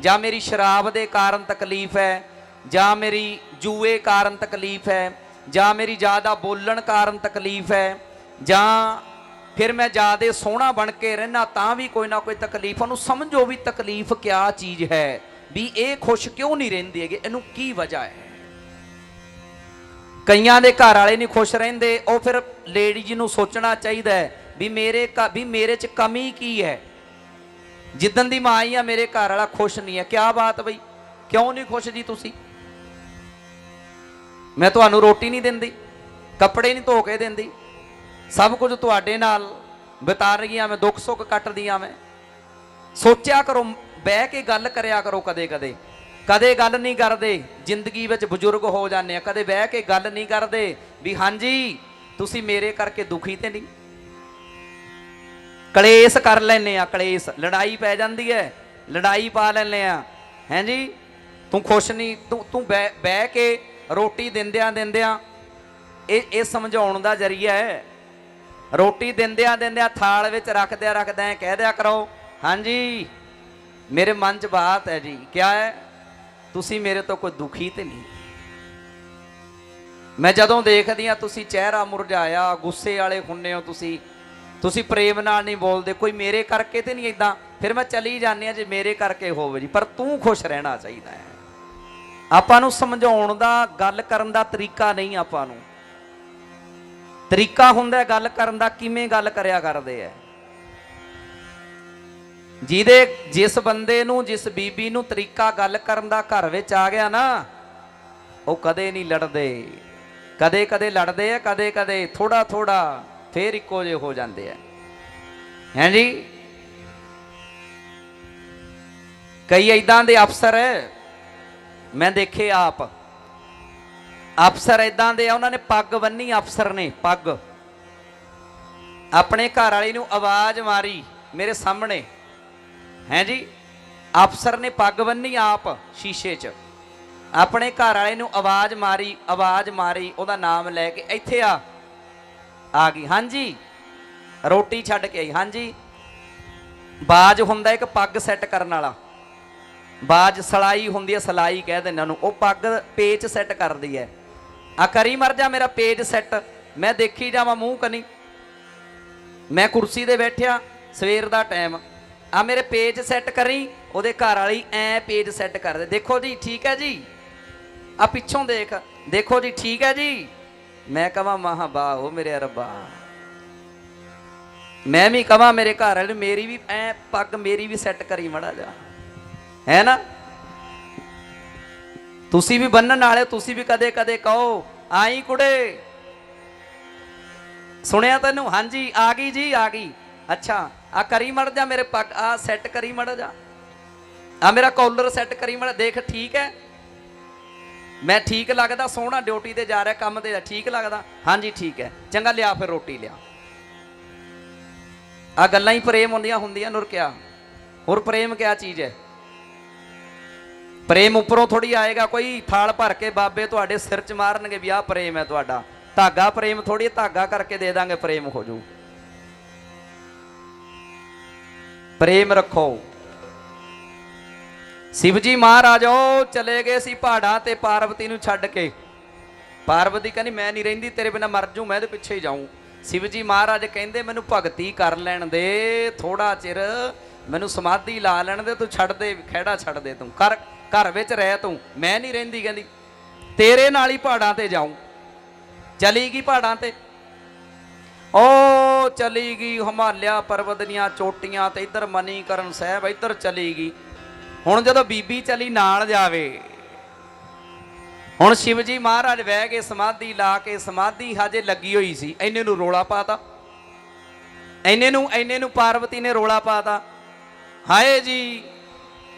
ਜਾਂ ਮੇਰੀ ਸ਼ਰਾਬ ਦੇ ਕਾਰਨ ਤਕਲੀਫ ਹੈ, ਜਾਂ ਮੇਰੀ ਜੂਏ ਕਾਰਨ ਤਕਲੀਫ ਹੈ, ਜਾਂ ਮੇਰੀ ਜ਼ਿਆਦਾ ਬੋਲਣ ਕਾਰਨ ਤਕਲੀਫ ਹੈ, ਜਾਂ ਫਿਰ ਮੈਂ ਜ਼ਿਆਦਾ ਸੋਹਣਾ ਬਣ ਕੇ ਰਹਿਣਾ ਤਾਂ ਵੀ ਕੋਈ ਨਾ ਕੋਈ ਤਕਲੀਫ ਉਹਨੂੰ ਸਮਝੋ ਵੀ ਤਕਲੀਫ ਕਿਆ ਚੀਜ਼ ਹੈ? ਵੀ ਇਹ ਖੁਸ਼ ਕਿਉਂ ਨਹੀਂ ਰਹਿੰਦੀ ਹੈਗੀ? ਇਹਨੂੰ ਕੀ ਵਜ੍ਹਾ ਹੈ? ਕਈਆਂ ਦੇ ਘਰ ਵਾਲੇ ਨਹੀਂ ਖੁਸ਼ ਰਹਿੰਦੇ। ਉਹ ਫਿਰ ਲੇਡੀਜ਼ ਨੂੰ ਸੋਚਣਾ ਚਾਹੀਦਾ ਹੈ ਵੀ ਮੇਰੇ ਘ- ਵੀ ਮੇਰੇ 'ਚ ਕਮੀ ਕੀ ਹੈ? ਜਿੱਦਨ ਦੀ ਮਾਂ ਆਈ ਆ, ਮੇਰੇ ਘਰ ਵਾਲਾ ਖੁਸ਼ ਨਹੀਂ ਹੈ। ਕਿਆ ਬਾਤ ਬਈ? ਕਿਉਂ ਨਹੀਂ ਖੁਸ਼ ਜੀ ਤੁਸੀਂ? ਮੈਂ ਤੁਹਾਨੂੰ ਰੋਟੀ ਨਹੀਂ ਦਿੰਦੀ, ਕੱਪੜੇ ਨਹੀਂ ਧੋ ਕੇ ਦਿੰਦੀ। ਸਭ ਕੁਝ ਤੁਹਾਡੇ ਨਾਲ ਬਿਤਾ ਰਹੀਆਂ ਮੈਂ, ਦੁੱਖ ਸੁੱਖ ਕੱਟਦੀਆਂ ਮੈਂ। ਸੋਚਿਆ ਕਰੋ, ਬਹਿ ਕੇ ਗੱਲ ਕਰਿਆ ਕਰੋ ਕਦੇ ਕਦੇ ਕਦੇ ਗੱਲ ਨਹੀਂ ਕਰਦੇ, ਜ਼ਿੰਦਗੀ ਵਿੱਚ ਬਜ਼ੁਰਗ ਹੋ ਜਾਂਦੇ ਆ ਕਦੇ ਬਹਿ ਕੇ ਗੱਲ ਨਹੀਂ ਕਰਦੇ ਵੀ ਹਾਂਜੀ, ਤੁਸੀਂ ਮੇਰੇ ਕਰਕੇ ਦੁਖੀ ਤੇ ਨਹੀਂ। ਕਲੇਸ਼ ਕਰ ਲੈਨੇ ਆ ਕਲੇਸ਼। ਲੜਾਈ ਪੈ ਜਾਂਦੀ ਹੈ, ਲੜਾਈ ਪਾ ਲੈਨੇ ਆ ਹੈਂ ਜੀ? ਤੂੰ ਖੁਸ਼ ਨਹੀਂ, ਤੂੰ ਤੂੰ ਬਹਿ ਬਹਿ ਕੇ ਰੋਟੀ ਦਿੰਦਿਆਂ ਦਿੰਦਿਆਂ ਇਹ ਇਹ ਸਮਝਾਉਣ ਦਾ ਜਰੀਆ ਹੈ ਰੋਟੀ ਦਿੰਦਿਆਂ ਦਿੰਦਿਆਂ ਥਾਲ ਵਿੱਚ ਰੱਖਦਿਆਂ ਰੱਖਦਿਆਂ ਕਹਿ ਦਿਆ ਕਰੋ, ਹਾਂਜੀ, ਮੇਰੇ ਮਨ 'ਚ ਬਾਤ ਹੈ ਜੀ। ਕਿਆ ਹੈ? ਤੁਸੀਂ ਮੇਰੇ ਤੋਂ ਕੋਈ ਦੁਖੀ ਤੇ ਨਹੀਂ। ਮੈਂ ਜਦੋਂ ਦੇਖਦੀ ਆ ਤੁਸੀਂ ਚਿਹਰਾ ਮੁਰਝਾਇਆ, ਗੁੱਸੇ ਵਾਲੇ ਹੁੰਨੇ ਹੋ ਤੁਸੀਂ ਤੁਸੀਂ ਪ੍ਰੇਮ ਨਾਲ ਨਹੀਂ ਬੋਲਦੇ, ਕੋਈ ਮੇਰੇ ਕਰਕੇ ਤੇ ਨਹੀਂ ਇਦਾਂ ਫਿਰ ਮੈਂ ਚਲੀ ਜਾਂਦੀ ਆ ਜੇ ਮੇਰੇ ਕਰਕੇ ਹੋਵੇ ਜੀ, ਪਰ ਤੂੰ ਖੁਸ਼ ਰਹਿਣਾ ਚਾਹੀਦਾ ਹੈ। ਆਪਾਂ ਨੂੰ ਸਮਝਾਉਣ ਦਾ, ਗੱਲ ਕਰਨ ਦਾ ਤਰੀਕਾ ਨਹੀਂ ਆਪਾਂ ਨੂੰ। ਤਰੀਕਾ ਹੁੰਦਾ ਗੱਲ ਕਰਨ ਦਾ, ਕਿਵੇਂ ਗੱਲ ਕਰਿਆ ਕਰਦੇ ਐ। ਜਿਹਦੇ ਜਿਸ ਬੰਦੇ ਨੂੰ, ਜਿਸ ਬੀਬੀ ਨੂੰ ਤਰੀਕਾ ਗੱਲ ਕਰਨ ਦਾ ਘਰ ਵਿੱਚ ਆ ਗਿਆ ਨਾ, ਉਹ ਕਦੇ ਨਹੀਂ ਲੜਦੇ। ਕਦੇ ਕਦੇ ਲੜਦੇ ਆ ਕਦੇ ਕਦੇ ਥੋੜਾ ਥੋੜਾ ਫੇਰ ਇੱਕੋ ਜਿਹੇ ਹੋ ਜਾਂਦੇ ਆ ਹੈਂ ਜੀ? ਕਈ ਇਦਾਂ ਦੇ ਅਫਸਰ ਮੈਂ ਦੇਖੇ ਆਪ। ਅਫਸਰ ਇਦਾਂ ਦੇ ਆ, ਉਹਨਾਂ ਨੇ ਪੱਗ ਬੰਨੀ ਅਫਸਰ ਨੇ, ਪੱਗ। ਆਪਣੇ ਘਰ ਵਾਲੀ ਨੂੰ ਆਵਾਜ਼ ਮਾਰੀ ਮੇਰੇ ਸਾਹਮਣੇ। ਹੈ ਜੀ? ਅਫਸਰ ਨੇ ਪੱਗ ਬੰਨੀ ਆਪ ਸ਼ੀਸ਼ੇ 'ਚ। ਆਪਣੇ ਘਰ ਵਾਲੇ ਨੂੰ ਆਵਾਜ਼ ਮਾਰੀ ਆਵਾਜ਼ ਮਾਰੀ, ਉਹਦਾ ਨਾਮ ਲੈ ਕੇ ਇੱਥੇ ਆ। ਆ ਗਈ। ਹਾਂਜੀ ਰੋਟੀ ਛੱਡ ਕੇ ਆਈ। ਹਾਂਜੀ ਬਾਜ ਹੁੰਦਾ ਇੱਕ ਪੱਗ ਸੈੱਟ ਕਰਨ ਵਾਲਾ। ਬਾਜ ਸਲਾਈ ਹੁੰਦੀ ਹੈ ਸਲਾਈ ਕਹਿ ਦਿੰਦੇ ਨੂੰ ਉਹ ਪੱਗ ਪੇਚ ਸੈੱਟ ਕਰਦੀ ਹੈ। ਆ ਕਰੀ ਮਰ ਜਾ ਮੇਰਾ ਪੇਜ ਸੈੱਟ ਮੈਂ ਦੇਖੀ ਜਾਵਾਂ ਮੂੰਹ ਕਨੀ। ਮੈਂ ਕੁਰਸੀ ਤੇ ਬੈਠਿਆ, ਸਵੇਰ ਦਾ ਟਾਈਮ ਆ ਮੇਰੇ ਪੇਜ ਸੈੱਟ ਕਰੀ, ਉਹਦੇ ਘਰ ਵਾਲੀ ਐ ਪੇਜ ਸੈੱਟ ਕਰ ਦੇ। ਦੇਖੋ ਜੀ, ਠੀਕ ਹੈ ਜੀ? ਆ ਪਿੱਛੋਂ ਦੇਖ। ਦੇਖੋ ਜੀ, ਠੀਕ ਹੈ ਜੀ? ਮੈਂ ਕਹਾਂ ਮਹਾ ਬਾਹੋ ਮੇਰੇ ਰੱਬਾ। ਮੈਂ ਵੀ ਕਹਾਂ ਮੇਰੇ ਘਰ ਵਾਲੇ ਮੇਰੀ ਵੀ ਐ ਪੱਗ ਮੇਰੀ ਵੀ ਸੈੱਟ ਕਰੀ ਮੜਾ ਜਾ ਹੈ ਨਾ? ਤੁਸੀਂ ਵੀ ਬੰਨਣ ਵਾਲੇ ਤੁਸੀਂ ਵੀ ਕਦੇ ਕਦੇ ਕਹੋ, ਆਈ ਕੁੜੇ। ਸੁਣਿਆ ਤੈਨੂੰ? ਹਾਂਜੀ, ਆ ਗਈ ਜੀ, ਆ ਗਈ। ਅੱਛਾ, ਆ ਕਰੀ ਮੜ ਜਾ ਮੇਰੇ ਪੱਗ, ਆ ਸੈੱਟ ਕਰੀ ਮੜ ਜਾ। ਆ ਮੇਰਾ ਕਾਲਰ ਸੈੱਟ ਕਰੀ ਮੜ, ਦੇਖ ਠੀਕ ਹੈ? ਮੈਂ ਠੀਕ ਲੱਗਦਾ, ਸੋਹਣਾ ਡਿਊਟੀ ਤੇ ਜਾ ਰਿਹਾ, ਕੰਮ ਤੇ ਠੀਕ ਲੱਗਦਾ? ਹਾਂਜੀ, ਠੀਕ ਹੈ। ਚੰਗਾ, ਲਿਆ ਫਿਰ ਰੋਟੀ, ਲਿਆ। ਆ ਗੱਲਾਂ ਹੀ ਪ੍ਰੇਮ ਹੁੰਦੀਆਂ ਹੁੰਦੀਆਂ, ਨੂਰ ਕਿਆ? ਹੋਰ ਪ੍ਰੇਮ ਕਿਆ ਚੀਜ਼ ਹੈ? ਪ੍ਰੇਮ ਉੱਪਰੋਂ ਥੋੜੀ ਆਏਗਾ, ਕੋਈ ਥਾਲ ਭਰ ਕੇ ਬਾਬੇ ਤੁਹਾਡੇ ਸਿਰ 'ਚ ਮਾਰਨਗੇ ਵੀ ਆਹ ਪ੍ਰੇਮ ਹੈ ਤੁਹਾਡਾ। ਧਾਗਾ ਪ੍ਰੇਮ ਥੋੜੀ ਧਾਗਾ ਕਰਕੇ ਦੇ ਦਾਂਗੇ, ਪ੍ਰੇਮ ਹੋ ਜੂ ਪ੍ਰੇਮ ਰੱਖੋ। ਸ਼ਿਵਜੀ ਮਹਾਰਾਜੋ ਚਲੇ ਗਏ ਸੀ ਪਹਾੜਾਂ ਤੇ ਪਾਰਵਤੀ ਨੂੰ ਛੱਡ ਕੇ। ਪਾਰਵਤੀ ਕਹਿੰਦੀ, ਮੈਂ ਨਹੀਂ ਰਹਿੰਦੀ, ਤੇਰੇ ਬਿਨਾ ਮਰ ਜੂ ਮੈਂ ਇਹਦੇ ਪਿੱਛੇ ਹੀ ਜਾਊਂ। ਸ਼ਿਵਜੀ ਮਹਾਰਾਜ ਕਹਿੰਦੇ, ਮੈਨੂੰ ਭਗਤੀ ਕਰ ਲੈਣ ਦੇ ਥੋੜਾ ਚਿਰ ਮੈਨੂੰ ਸਮਾਧੀ ਲਾ ਲੈਣ ਦੇ, ਤੂੰ ਛੱਡ ਦੇ, ਖਹਿੜਾ ਛੱਡ ਦੇ ਤੂੰ, ਕਰ। ਘਰ ਵਿੱਚ ਰਹਿ ਤੂੰ, ਮੈਂ ਨਹੀਂ ਰਹਿੰਦੀ, ਕਹਿੰਦੀ, ਤੇਰੇ ਨਾਲ ਹੀ ਪਹਾੜਾਂ ਤੇ ਜਾਊਂ। ਚਲੀ ਗਈ ਪਹਾੜਾਂ ਤੇ। ਓ ਚਲੀ ਗਈ ਹਿਮਾਲਿਆ ਪਰਬਤ ਦੀਆਂ ਚੋਟੀਆਂ ਤੇ ਇੱਧਰ ਮਨੀਕਰਨ ਸਾਹਿਬ ਇੱਧਰ ਚਲੀ ਗਈ। ਹੁਣ ਜਦੋਂ ਬੀਬੀ ਚਲੀ ਨਾਲ ਜਾਵੇ, ਹੁਣ ਸ਼ਿਵਜੀ ਮਹਾਰਾਜ ਬਹਿ ਕੇ ਸਮਾਧੀ ਲਾ ਕੇ ਸਮਾਧੀ ਹਜੇ ਲੱਗੀ ਹੋਈ ਸੀ ਐਨੇ ਨੂੰ ਰੋਲਾ ਪਾਤਾ। ਐਨੇ ਨੂੰ ਐਨੇ ਨੂੰ ਪਾਰਵਤੀ ਨੇ ਰੋਲਾ ਪਾਤਾ। ਹਾਏ ਜੀ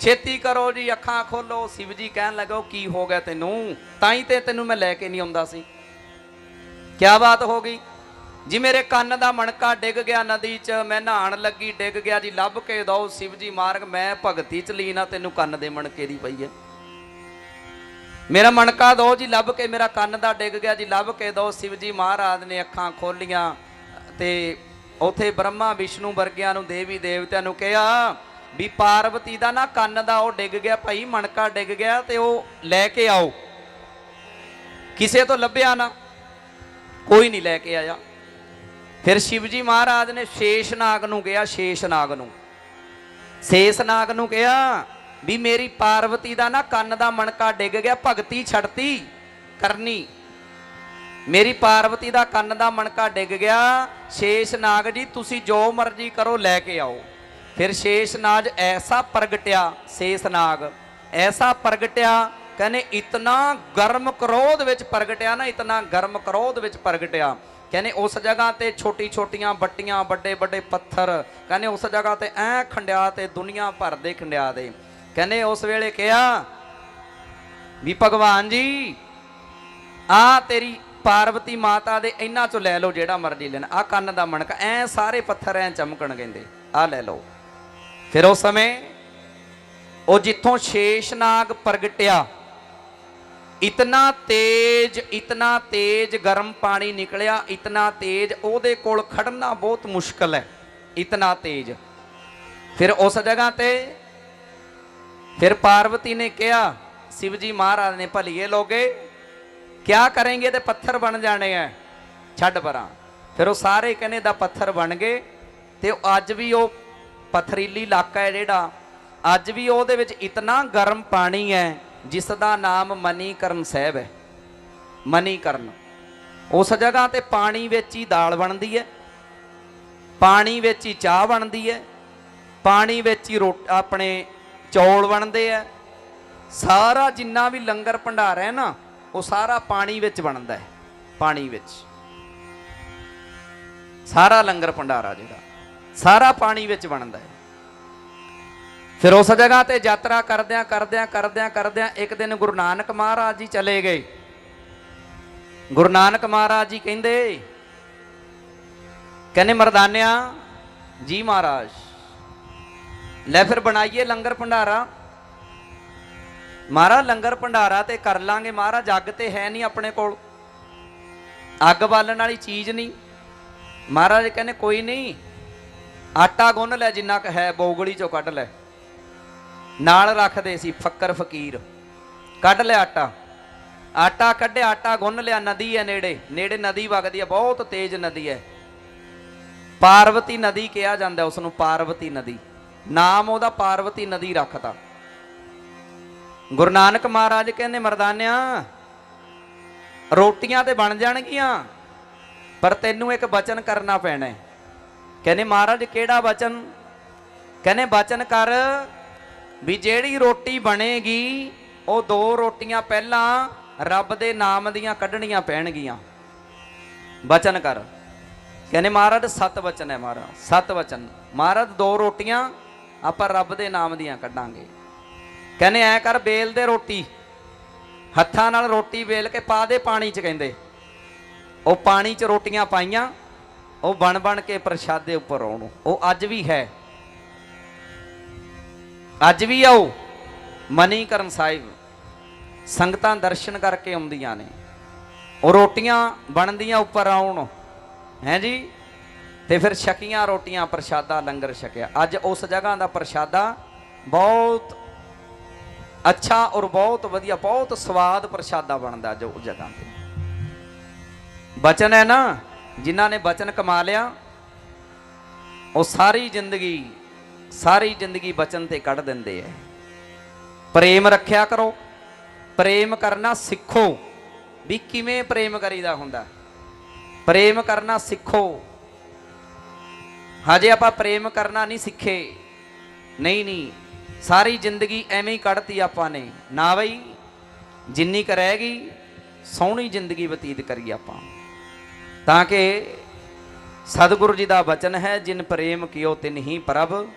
ਛੇਤੀ ਕਰੋ ਜੀ, ਅੱਖਾਂ ਖੋਲੋ। ਸ਼ਿਵ ਜੀ ਕਹਿਣ ਲੱਗੋ ਕੀ ਹੋ ਗਿਆ ਤੈਨੂੰ? ਤਾਂ ਹੀ ਤੇ ਤੈਨੂੰ ਮੈਂ ਲੈ ਕੇ ਨਹੀਂ ਆਉਂਦਾ ਸੀ। ਕਿਆ ਬਾਤ ਹੋ ਗਈ। ਜੀ ਮੇਰੇ ਕੰਨ ਦਾ ਮਣਕਾ ਡਿੱਗ ਗਿਆ ਨਦੀ 'ਚ, ਮੈਂ ਨਹਾਣ ਲੱਗੀ, ਡਿੱਗ ਗਿਆ ਜੀ। ਲੱਭ ਕੇ ਦੋ ਸ਼ਿਵਜੀ ਮਾਰਗ, ਮੈਂ ਭਗਤੀ 'ਚ ਲੀਨ ਆ, ਤੈਨੂੰ ਕੰਨ ਦੇ ਮਣਕੇ ਦੀ ਪਈ ਐ ਮੇਰਾ ਮਣਕਾ ਦੋ ਜੀ, ਲੱਭ ਕੇ ਮੇਰਾ ਕੰਨ ਦਾ ਡਿੱਗ ਗਿਆ ਜੀ। ਲੱਭ ਕੇ ਦੋ ਸ਼ਿਵਜੀ ਮਹਾਰਾਜ ਨੇ ਅੱਖਾਂ ਖੋਲੀਆਂ ਤੇ ਉਥੇ ਬ੍ਰਹਮਾ, ਵਿਸ਼ਨੂੰ ਵਰਗਿਆਂ ਨੂੰ ਦੇਵੀ ਦੇਵਤਿਆਂ ਨੂੰ ਕਿਹਾ ਵੀ ਪਾਰਵਤੀ ਦਾ ਨਾ ਕੰਨ ਦਾ ਉਹ ਡਿੱਗ ਗਿਆ ਭਾਈ, ਮਣਕਾ ਡਿੱਗ ਗਿਆ ਤੇ ਉਹ ਲੈ ਕੇ ਆਓ। ਕਿਸੇ ਤੋਂ ਲੱਭਿਆ ਨਾ, ਕੋਈ ਨਹੀਂ ਲੈ ਕੇ ਆਇਆ। ਫਿਰ ਸ਼ਿਵਜੀ ਮਹਾਰਾਜ ਨੇ ਸ਼ੇਸ਼ਨਾਗ ਨੂੰ ਕਿਹਾ ਸ਼ੇਸ਼ਨਾਗ ਨੂੰ। ਸ਼ੇਸ਼ਨਾਗ ਨੂੰ ਕਿਹਾ ਵੀ ਮੇਰੀ ਪਾਰਵਤੀ ਦਾ ਨਾ ਕੰਨ ਦਾ ਮਣਕਾ ਡਿੱਗ ਗਿਆ, ਭਗਤੀ ਛੱਡਤੀ, ਕਰਨੀ। ਮੇਰੀ ਪਾਰਵਤੀ ਦਾ ਕੰਨ ਦਾ ਮਣਕਾ ਡਿੱਗ ਗਿਆ ਸ਼ੇਸ਼ਨਾਗ ਜੀ, ਤੁਸੀਂ ਜੋ ਮਰਜ਼ੀ ਕਰੋ, ਲੈ ਕੇ ਆਓ। ਫਿਰ ਸ਼ੇਸ਼ਨਾਗ ਐਸਾ ਪ੍ਰਗਟਿਆ ਸ਼ੇਸ਼ਨਾਗ ਐਸਾ ਪ੍ਰਗਟਿਆ, ਕਹਿੰਦੇ ਇਤਨਾ ਗਰਮ ਕਰੋਧ ਵਿੱਚ ਪ੍ਰਗਟਿਆ ਨਾ, ਇਤਨਾ ਗਰਮ ਕਰੋਧ ਵਿੱਚ ਪ੍ਰਗਟਿਆ। ਕਹਿੰਦੇ ਉਸ ਜਗ੍ਹਾ ਤੇ ਛੋਟੀ ਛੋਟੀਆਂ ਬੱਟੀਆਂ ਵੱਡੇ ਵੱਡੇ ਪੱਥਰ, ਕਹਿੰਦੇ ਉਸ ਜਗ੍ਹਾ ਤੇ ਐ ਖੰਡਿਆ ਤੇ ਦੁਨੀਆ ਭਰ ਦੇ ਖੰਡਿਆ ਦੇ। ਕਹਿੰਦੇ ਉਸ ਵੇਲੇ ਕਿਹਾ, ਵੀ ਭਗਵਾਨ ਜੀ, ਆ ਤੇਰੀ ਪਾਰਵਤੀ ਮਾਤਾ ਦੇ ਇਹਨਾਂ ਚੋਂ ਲੈ ਲਓ ਜਿਹੜਾ ਮਰਜ਼ੀ ਲੈਣਾ। ਆ ਕੰਨ ਦਾ ਮਣਕਾ, ਐ ਸਾਰੇ ਪੱਥਰ ਐ ਚਮਕਣ ਕਹਿੰਦੇ, ਆ ਲੈ ਲਓ। ਫਿਰ ਉਸ ਸਮੇਂ ਉਹ ਜਿੱਥੋਂ ਸ਼ੇਸ਼ਨਾਗ ਪ੍ਰਗਟਿਆ, ਇਤਨਾ ਤੇਜ ਇਤਨਾ ਤੇਜ ਗਰਮ ਪਾਣੀ ਨਿਕਲਿਆ, ਇਤਨਾ ਤੇਜ ਉਹਦੇ ਕੋਲ ਖੜਨਾ ਬਹੁਤ ਮੁਸ਼ਕਲ ਹੈ, ਇਤਨਾ ਤੇਜ। ਫਿਰ ਉਸ ਜਗ੍ਹਾ ਤੇ ਫਿਰ ਪਾਰਵਤੀ ਨੇ ਕਿਹਾ ਸ਼ਿਵਜੀ ਮਹਾਰਾਜ ਨੇ ਭਲੀਏ ਲੋਗੇ, ਕਿਆ ਕरेंगे ਤੇ ਪੱਥਰ ਬਣ ਜਾਣੇ ਆ ਛੱਡ ਪਰਾਂ। ਫਿਰ ਉਹ ਸਾਰੇ ਕਹਿੰਦੇ ਦਾ ਪੱਥਰ ਬਣ ਗਏ ਤੇ ਅੱਜ ਵੀ ਉਹ ਪਥਰੀਲੀ ਇਲਾਕਾ ਹੈ ਜਿਹੜਾ। ਅੱਜ ਵੀ ਉਹਦੇ ਵਿੱਚ ਇਤਨਾ ਗਰਮ ਪਾਣੀ ਹੈ ਜਿਸ ਦਾ ਨਾਮ ਮਨੀਕਰਨ ਸਾਹਿਬ ਹੈ। ਮਨੀਕਰਨ। ਉਸ ਜਗ੍ਹਾ ਤੇ ਪਾਣੀ ਵਿੱਚ ਹੀ ਦਾਲ ਬਣਦੀ ਹੈ। ਪਾਣੀ ਵਿੱਚ ਹੀ ਚਾਹ ਬਣਦੀ ਹੈ। ਪਾਣੀ ਵਿੱਚ ਹੀ ਰੋਟ, ਆਪਣੇ ਚੌਲ ਬਣਦੇ ਆ ਸਾਰਾ ਜਿੰਨਾ ਵੀ ਲੰਗਰ ਭੰਡਾਰ ਹੈ ਨਾ, ਉਹ ਸਾਰਾ ਪਾਣੀ ਵਿੱਚ ਬਣਦਾ ਹੈ। ਪਾਣੀ ਵਿੱਚ। ਸਾਰਾ ਲੰਗਰ ਭੰਡਾਰਾ ਜਿਹੜਾ। ਸਾਰਾ ਪਾਣੀ ਵਿੱਚ ਬਣਦਾ ਹੈ। ਫਿਰ ਉਸ ਜਗ੍ਹਾ ਤੇ ਯਾਤਰਾ ਕਰਦਿਆਂ ਕਰਦਿਆਂ ਕਰਦਿਆਂ ਕਰਦਿਆਂ ਇੱਕ ਦਿਨ ਗੁਰੂ ਨਾਨਕ ਮਹਾਰਾਜ ਜੀ ਚਲੇ ਗਏ। ਗੁਰੂ ਨਾਨਕ ਮਹਾਰਾਜ ਜੀ ਕਹਿੰਦੇ ਕਹਿੰਦੇ ਮਰਦਾਨਿਆ, ਜੀ ਮਹਾਰਾਜ, ਲੈ ਫਿਰ ਬਣਾਈਏ ਲੰਗਰ ਭੰਡਾਰਾ। ਮਹਾਰਾਜ, ਲੰਗਰ ਭੰਡਾਰਾ ਤੇ ਕਰ ਲਾਂਗੇ। ਮਹਾਰਾਜ, ਅੱਗ ਤੇ ਹੈ ਨਹੀਂ ਆਪਣੇ ਕੋਲ। ਅੱਗ ਬਾਲਣ ਵਾਲੀ ਚੀਜ਼ ਨਹੀਂ। ਮਹਾਰਾਜ ਕਹਿੰਦੇ, ਕੋਈ ਨਹੀਂ। ਆਟਾ ਗੁੰਨ ਲੈ ਜਿੰਨਾ ਕ ਹੈ, ਬੋਗਲੀ ਚੋਂ ਕੱਢ ਲੈ। ਨਾਲ ਰੱਖਦੇ ਸੀ ਫੱਕਰ ਫਕੀਰ। ਕੱਢ ਲੈ ਆਟਾ। ਆਟਾ ਕੱਢਿਆ, ਆਟਾ ਗੁੰਨ ਲਿਆ, ਨਦੀ ਹੈ ਨੇੜੇ। ਨੇੜੇ ਨਦੀ ਵਗਦੀ ਹੈ, ਬਹੁਤ ਤੇਜ਼ ਨਦੀ ਹੈ। ਪਾਰਵਤੀ ਨਦੀ ਕਿਹਾ ਜਾਂਦਾ ਉਸ ਨੂੰ ਪਾਰਵਤੀ ਨਦੀ। ਨਾਮ ਉਹਦਾ ਪਾਰਵਤੀ ਨਦੀ ਰੱਖਦਾ ਗੁਰੂ ਨਾਨਕ ਮਹਾਰਾਜ ਕਹਿੰਦੇ, ਮਰਦਾਨਿਆਂ, ਰੋਟੀਆਂ ਤੇ ਬਣ ਜਾਣਗੀਆਂ, ਪਰ ਤੈਨੂੰ ਇੱਕ ਬਚਨ ਕਰਨਾ ਪੈਣਾ ਹੈ। ਕਹਿੰਦੇ ਮਹਾਰਾਜ, ਕਿਹੜਾ ਵਚਨ ਕਹਿੰਦੇ ਵਚਨ ਕਰ ਵੀ ਜਿਹੜੀ ਰੋਟੀ ਬਣੇਗੀ, ਉਹ ਦੋ ਰੋਟੀਆਂ ਪਹਿਲਾਂ ਰੱਬ ਦੇ ਨਾਮ ਦੀਆਂ ਕੱਢਣੀਆਂ ਪੈਣਗੀਆਂ। ਵਚਨ ਕਰ। ਕਹਿੰਦੇ ਮਹਾਰਾਜ, ਸਤ ਵਚਨ ਹੈ ਮਹਾਰਾਜ, ਸਤ ਵਚਨ ਮਹਾਰਾਜ, ਦੋ ਰੋਟੀਆਂ ਆਪਾਂ ਰੱਬ ਦੇ ਨਾਮ ਦੀਆਂ ਕੱਢਾਂਗੇ। ਕਹਿੰਦੇ ਐ ਕਰ, ਬੇਲ ਦੇ ਰੋਟੀ। ਹੱਥਾਂ ਨਾਲ ਰੋਟੀ ਵੇਲ ਕੇ ਪਾ ਦੇ ਪਾਣੀ 'ਚ ਕਹਿੰਦੇ। ਉਹ ਪਾਣੀ 'ਚ ਰੋਟੀਆਂ ਪਾਈਆਂ। ਉਹ ਬਣ ਬਣ ਕੇ ਪ੍ਰਸ਼ਾਦੇ ਉੱਪਰ ਆਉਣ। ਉਹ ਅੱਜ ਵੀ ਹੈ। ਅੱਜ ਵੀ ਆਓ ਮਨੀਕਰਨ ਸਾਹਿਬ ਸੰਗਤਾਂ ਦਰਸ਼ਨ ਕਰਕੇ ਆਉਂਦੀਆਂ ਨੇ। ਉਹ ਰੋਟੀਆਂ ਬਣਦੀਆਂ ਉੱਪਰ ਆਉਣ। ਹੈ ਜੀ? ਤੇ ਫਿਰ ਛਕੀਆਂ ਰੋਟੀਆਂ ਪ੍ਰਸ਼ਾਦਾ ਲੰਗਰ ਛਕਿਆ। ਅੱਜ ਉਸ ਜਗ੍ਹਾ ਦਾ ਪ੍ਰਸ਼ਾਦਾ ਬਹੁਤ ਅੱਛਾ ਔਰ ਬਹੁਤ ਵਧੀਆ, ਬਹੁਤ ਸਵਾਦ ਪ੍ਰਸ਼ਾਦਾ ਬਣਦਾ ਜੋ ਉਸ ਜਗ੍ਹਾ ਤੇ। ਬਚਨ ਹੈ ਨਾ? ਜਿਨ੍ਹਾਂ ਨੇ ਬਚਨ ਕਮਾ ਲਿਆ, ਉਹ ਸਾਰੀ ਜ਼ਿੰਦਗੀ ਸਾਰੀ ਜ਼ਿੰਦਗੀ ਬਚਨ ਤੇ ਕੱਢ ਦਿੰਦੇ ਐ। ਪ੍ਰੇਮ ਰੱਖਿਆ ਕਰੋ, ਪ੍ਰੇਮ ਕਰਨਾ ਸਿੱਖੋ। ਵੀ ਕਿਵੇਂ ਪ੍ਰੇਮ ਕਰੀਦਾ ਹੁੰਦਾ? ਪ੍ਰੇਮ ਕਰਨਾ ਸਿੱਖੋ। ਹਜੇ ਆਪਾਂ ਪ੍ਰੇਮ ਕਰਨਾ ਨਹੀਂ ਸਿੱਖੇ। ਨਹੀਂ ਨਹੀਂ, ਸਾਰੀ ਜ਼ਿੰਦਗੀ ਐਵੇਂ ਹੀ ਕੱਢਤੀ ਆਪਾਂ ਨੇ। ਨਾ ਬਈ, ਜਿੰਨੀ ਕ ਰਹਿ ਗਈ, ਸੋਹਣੀ ਜ਼ਿੰਦਗੀ ਬਤੀਤ ਕਰੀਏ ਆਪਾਂ। ਤਾਂ ਕਿ ਸਤਿਗੁਰੂ ਜੀ ਦਾ ਬਚਨ ਹੈ, ਜਿਨ ਪ੍ਰੇਮ ਕੀਓ ਤਿਨ ਹੀ ਪ੍ਰਭ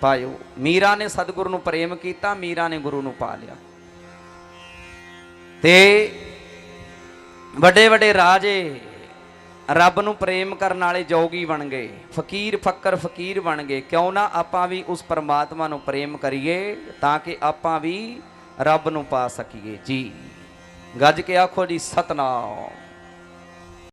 ਪਾਇਓ। ਮੀਰਾ ਨੇ ਸਤਿਗੁਰੂ ਨੂੰ ਪ੍ਰੇਮ ਕੀਤਾ, ਮੀਰਾ ਨੇ ਗੁਰੂ ਨੂੰ ਪਾ ਲਿਆ। ਤੇ ਵੱਡੇ ਵੱਡੇ ਰਾਜੇ ਰੱਬ ਨੂੰ ਪ੍ਰੇਮ ਕਰਨ ਵਾਲੇ ਜੋਗੀ ਬਣ ਗਏ। ਫਕੀਰ ਫੱਕਰ ਫਕੀਰ ਬਣ ਗਏ। ਕਿਉਂ ਨਾ ਆਪਾਂ ਵੀ ਉਸ ਪਰਮਾਤਮਾ ਨੂੰ ਪ੍ਰੇਮ ਕਰੀਏ, ਤਾਂ ਕਿ ਆਪਾਂ ਵੀ ਰੱਬ ਨੂੰ ਪਾ ਸਕੀਏ। ਜੀ। ਗੱਜ ਕੇ ਆਖੋ ਜੀ, ਸਤਨਾਮ।